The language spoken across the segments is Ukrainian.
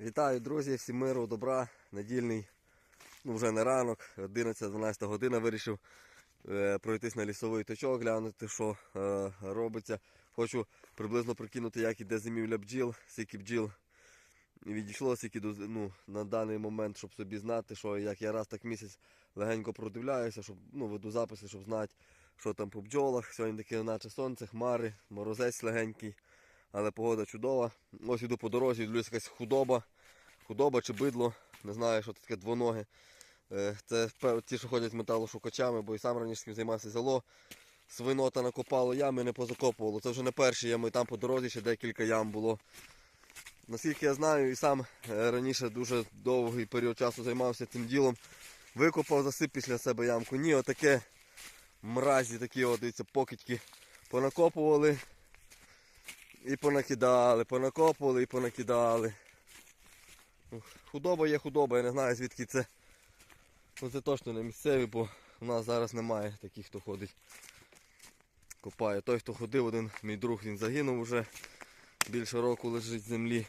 Вітаю, друзі, всім миру, добра, недільний, ну вже не ранок, 11-12 година вирішив е, пройтись на лісовий точок, глянути, що е, робиться. Хочу приблизно прикинути, як іде зимівля бджіл, скільки бджіл відійшло, скільки ну, на даний момент, щоб собі знати, що як я раз так місяць легенько продивляюся, щоб ну, веду записи, щоб знати, що там по бджолах. Сьогодні таке наче сонце, хмари, морозець легенький. Але погода чудова. Ось іду по дорозі, дивлюсь якась худоба. Худоба чи бидло, не знаю, що це таке двоноге. Е, Це ті, що ходять металошукачами, бо і сам раніше цим займався зело. Свинота накопало ями, не позакопувало. Це вже не перші ями, там по дорозі ще декілька ям було. Наскільки я знаю, і сам е, раніше дуже довгий період часу займався цим ділом. Викопав засип після себе ямку. Ні, отаке мразі такі, от, дивіться, покидьки понакопували. І понакидали, понакопували і понакидали. Ну, Худоба є худоба, я не знаю звідки це. Ну це точно не місцеві, бо у нас зараз немає таких, хто ходить. Копає. Той, хто ходив, один мій друг, він загинув вже. Більше року лежить в землі.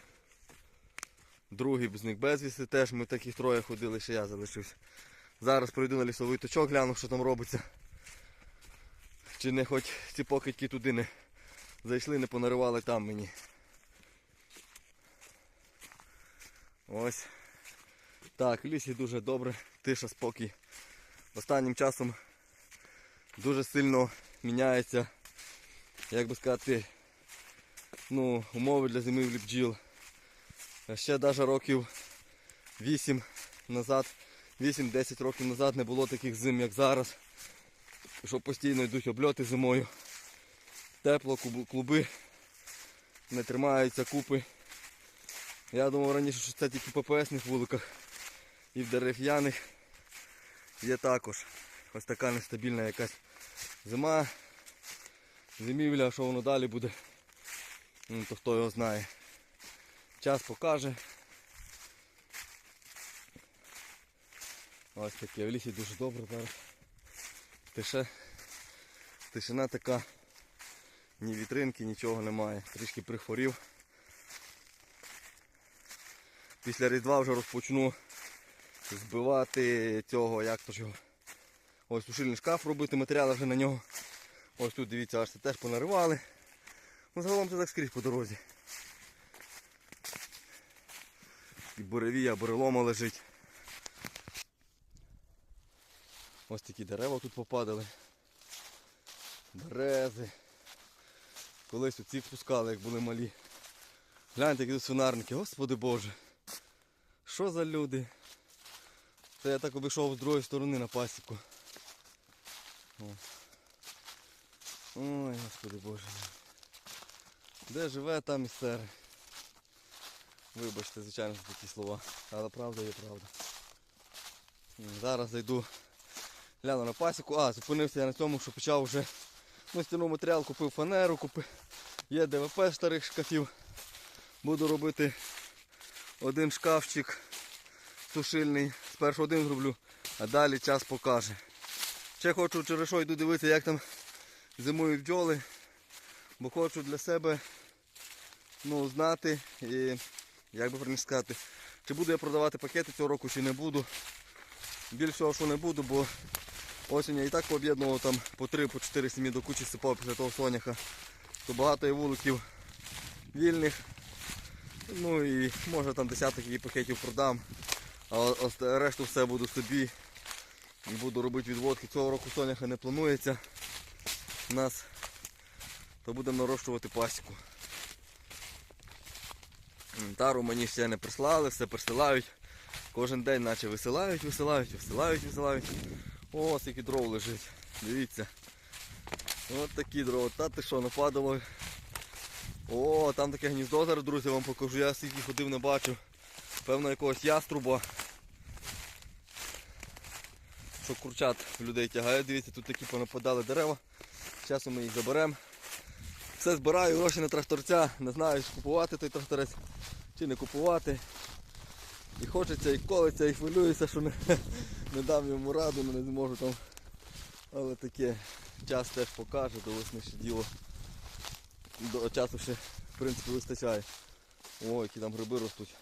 Другий з них безвісти теж, ми таких троє ходили, ще я залишився. Зараз пройду на лісовий точок, гляну, що там робиться. Чи не хоч ці покидьки туди не зайшли, не понаривали там мені. Ось. Так, в лісі дуже добре, тиша, спокій. Останнім часом дуже сильно міняється, як би сказати, ну, умови для зимівлі бджіл. Ще навіть років 8 назад, 8-10 років назад не було таких зим, як зараз. Що постійно йдуть обльоти зимою. Тепло, клуби не тримаються купи. Я думав раніше, що це тільки в ППСних вуликах і в дерев'яних є також. Ось така нестабільна якась зима, зимівля, що воно далі буде, ну, то хто його знає. Час покаже. Ось таке, в лісі дуже добре зараз. Тише, тишина така, ні вітринки, нічого немає. Трішки прихворів. Після Різдва вже розпочну збивати цього, як то його. Ось сушильний шкаф робити, матеріали вже на нього. Ось тут дивіться, аж це теж понаривали. Ну, загалом це так скрізь по дорозі. І буревія, бурелома лежить. Ось такі дерева тут попадали. Берези. Колись оці пускали, як були малі. Гляньте, які тут свинарники, господи Боже. Що за люди? Це я так обійшов з другої сторони на пасіку. Ой, господи Боже. Де живе, там і. Вибачте, звичайно, за такі слова. Але правда є правда. Зараз зайду гляну на пасіку. А, зупинився я на цьому, що почав вже ну, стіну матеріал, купив фанеру, купив. Є ДВП старих шкафів. Буду робити один шкафчик сушильний. Спершу один зроблю, а далі час покаже. Ще хочу через що йду дивитися, як там зимують бджоли. Бо хочу для себе ну, знати і як би правильно сказати, чи буду я продавати пакети цього року, чи не буду. Більш всього, що не буду, бо осінь я і так пооб'єднував там по 3-4 сім'ї до кучі сипав після того соняха. То багато є вуликів вільних. Ну і може там десяток її пакетів продам. А решту все буду собі. І буду робити відводки. Цього року соняха не планується. У нас то будемо нарощувати пасіку. Тару мені ще не прислали, все присилають. Кожен день наче висилають, висилають, висилають, висилають. О, скільки дров лежить. Дивіться. От такі дрова. Та ти що, нападало. О, там таке гніздо зараз, друзі, вам покажу. Я скільки ходив не бачив. Певно якогось яструба. Що курчат людей тягає. Дивіться, тут такі понападали дерева. Зараз ми їх заберемо. Все збираю, гроші на тракторця. Не знаю, купувати той тракторець чи не купувати. І хочеться, і колиться, і хвилююся, що не, не дам йому раду, не зможу там. Але таке час теж покаже, до весни ще діло. До часу ще в принципі вистачає. Ой, які там гриби ростуть.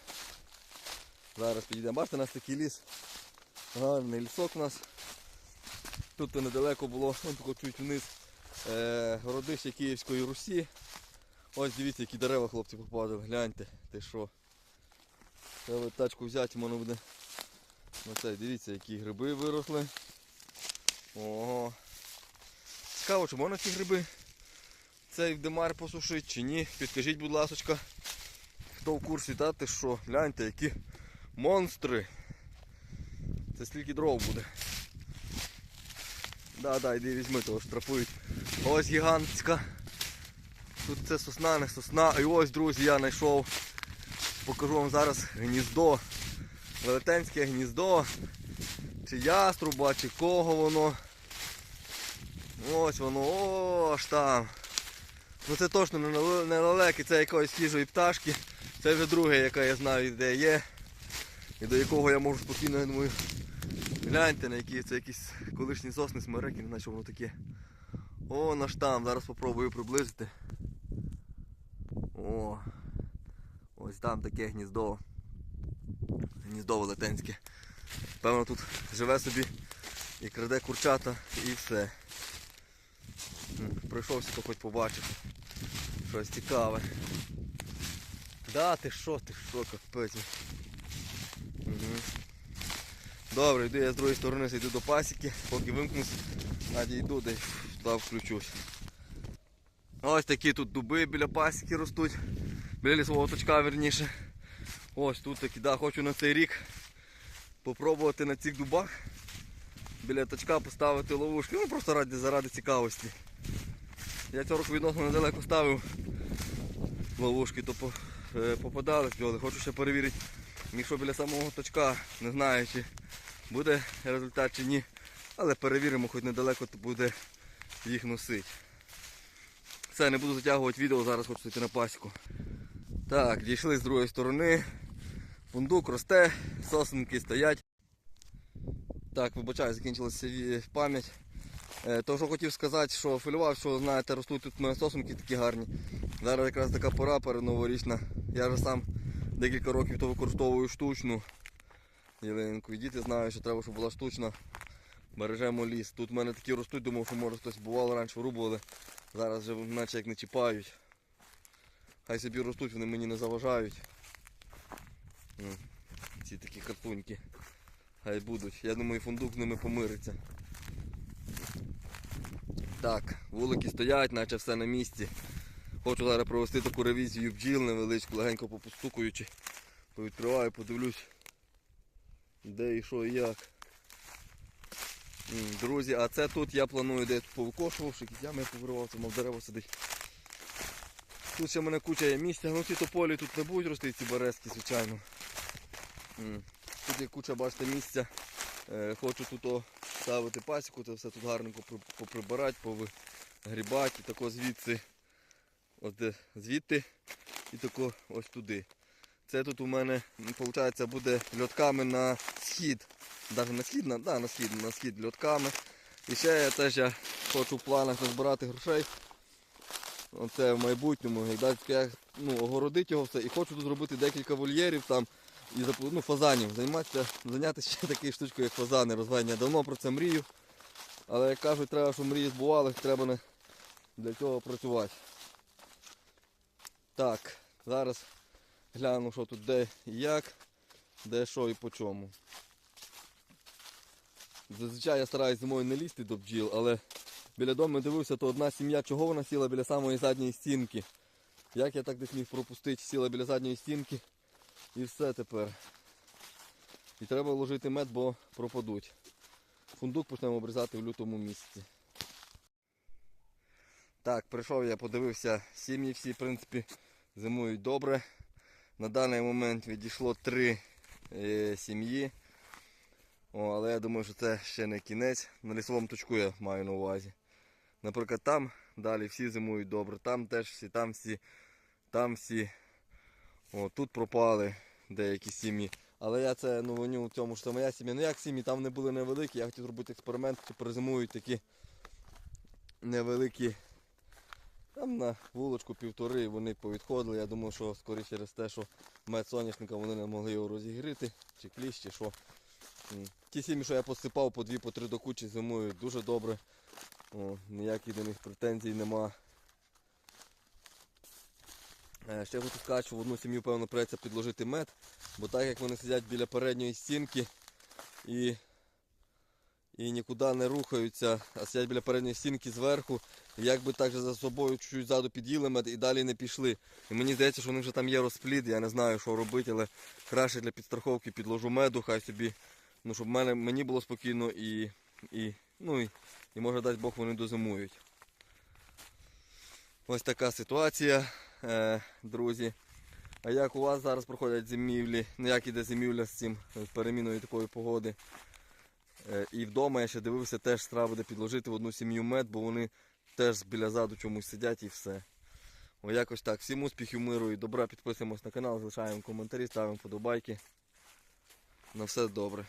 Зараз підійдемо. Бачите, у нас такий ліс. Гарний лісок у нас. Тут недалеко було, ну, тако чуть вниз, е, городище Київської Русі. Ось дивіться, які дерева хлопці попадали. Гляньте, ти що. Треба тачку взяти, воно буде. На цей, дивіться, які гриби виросли. Ого. Цікаво, чи можна ці гриби цей в демар посушити чи ні. Підкажіть, будь ласочка, хто в курсі, та ти що, гляньте, які монстри. Це скільки дров буде. Да, да, йди візьми, того штрафують. Ось гігантська. Тут це сосна, не сосна. І ось, друзі, я знайшов. Покажу вам зараз гніздо. Велетенське гніздо. Чи яструба, чи кого воно. Ось воно, о, аж там. Ну це точно не леле- лелеки, це якоїсь хижої пташки. Це вже друге, яке я знаю, де є. І до якого я можу спокійно, я думаю, гляньте на які це якісь колишні сосни смереки, не знаю, що воно таке. О, наш там, зараз спробую приблизити. О, ось там таке гніздо. Гніздо велетенське. Певно тут живе собі і краде курчата і все. М, Пройшовся, то хоч побачив. Щось цікаве. Да, ти що, ти що, капець. Угу. Добре, йду я з другої сторони зайду до пасіки, поки вимкнусь, надійду десь туди включусь. Ось такі тут дуби біля пасіки ростуть, біля лісового точка верніше. Ось тут такі, да, хочу на цей рік попробувати на цих дубах біля точка поставити ловушки, ну просто ради, заради цікавості. Я цього року відносно недалеко ставив ловушки, то по- е, попадали бджоли. Хочу ще перевірити, якщо біля самого точка, не знаю чи буде результат чи ні. Але перевіримо, хоч недалеко то буде їх носити. Все, не буду затягувати відео, зараз хочу йти на пасіку. Так, дійшли з другої сторони. Фундук росте, сосенки стоять. Так, вибачаю, закінчилася пам'ять. Е, То, що хотів сказати, що філював, що знаєте, ростуть тут у мене сосенки такі гарні. Зараз якраз така пора передноворічна. Я вже сам декілька років то використовую штучну ялинку. І діти знають, що треба, щоб була штучна. Бережемо ліс. Тут в мене такі ростуть, думав, що може хтось бувало раніше вирубували. Зараз вже наче як не чіпають. Хай собі ростуть, вони мені не заважають. Ці такі картуньки. Хай будуть. Я думаю, фундук з ними помириться. Так, вулики стоять, наче все на місці. Хочу зараз провести таку ревізію бджіл невеличку, легенько попостукуючи. Повідкриваю, подивлюсь, де і що і як. Друзі, а це тут я планую де повикошував, що якісь ями я повиривав, це мав дерево сидить. Тут ще в мене куча є місця, ну ці тополі тут не будуть рости, ці березки, звичайно. Тут є куча, бачите, місця. Е, Хочу тут ставити пасіку, це все тут гарненько поприбирати, повигрібати, і тако звідси, от де, звідти і тако ось туди. Це тут у мене, виходить, буде льотками на схід. Навіть на схід, на, на схід, на схід льотками. І ще я теж хочу в планах назбирати грошей. Оце в майбутньому. І я ну, огородити його все. І хочу тут зробити декілька вольєрів там і ну, фазанів. Займатися, зайнятися ще такою штучкою, як фазани, розведення. Давно про це мрію. Але як кажуть, треба, щоб мрії збувалися, треба не для цього працювати. Так, зараз гляну, що тут де і як, де що і по чому. Зазвичай я стараюсь зимою не лізти до бджіл, але біля дому дивився, то одна сім'я, чого вона сіла біля самої задньої стінки. Як я так десь міг пропустити, сіла біля задньої стінки і все тепер. І треба вложити мед, бо пропадуть. Фундук почнемо обрізати в лютому місяці. Так, прийшов я, подивився, сім'ї всі, в принципі, зимують добре. На даний момент відійшло три е, сім'ї. Але я думаю, що це ще не кінець. На лісовому точку я маю на увазі. Наприклад, там далі всі зимують добре, там теж всі, там всі, там всі. О, тут пропали деякі сім'ї. Але я це ну, виню в цьому, що моя сім'я. Ну як сім'ї, там не були невеликі. Я хотів зробити експеримент, що перезимують такі невеликі Там на вулочку півтори вони повідходили. Я думаю, що скоріше через те, що мед соняшника вони не могли його розігріти, чи кліщ, чи що. Ті сім'ї, що я посипав по дві, по три до кучі зимують дуже добре. О, ніяких до них претензій нема. Е, Ще хочу сказати, що в одну сім'ю, певно, придеться підложити мед, бо так як вони сидять біля передньої стінки і, і нікуди не рухаються, а сидять біля передньої стінки зверху, і якби так же за собою чуть-чуть ззаду під'їли мед і далі не пішли. І мені здається, що у них вже там є розплід, я не знаю, що робити, але краще для підстраховки підложу меду, хай собі, ну, щоб мене, мені було спокійно і, і, ну, і, і може дасть Бог вони дозимують. Ось така ситуація, друзі. А як у вас зараз проходять зимівлі? Ну як іде зимівля з цим з переміною такої погоди? Е, і вдома я ще дивився, теж треба буде підложити в одну сім'ю мед, бо вони теж біля заду чомусь сидять і все. О, якось так. Всім успіхів, миру і добра. Підписуємось на канал, залишаємо коментарі, ставимо вподобайки. На все добре.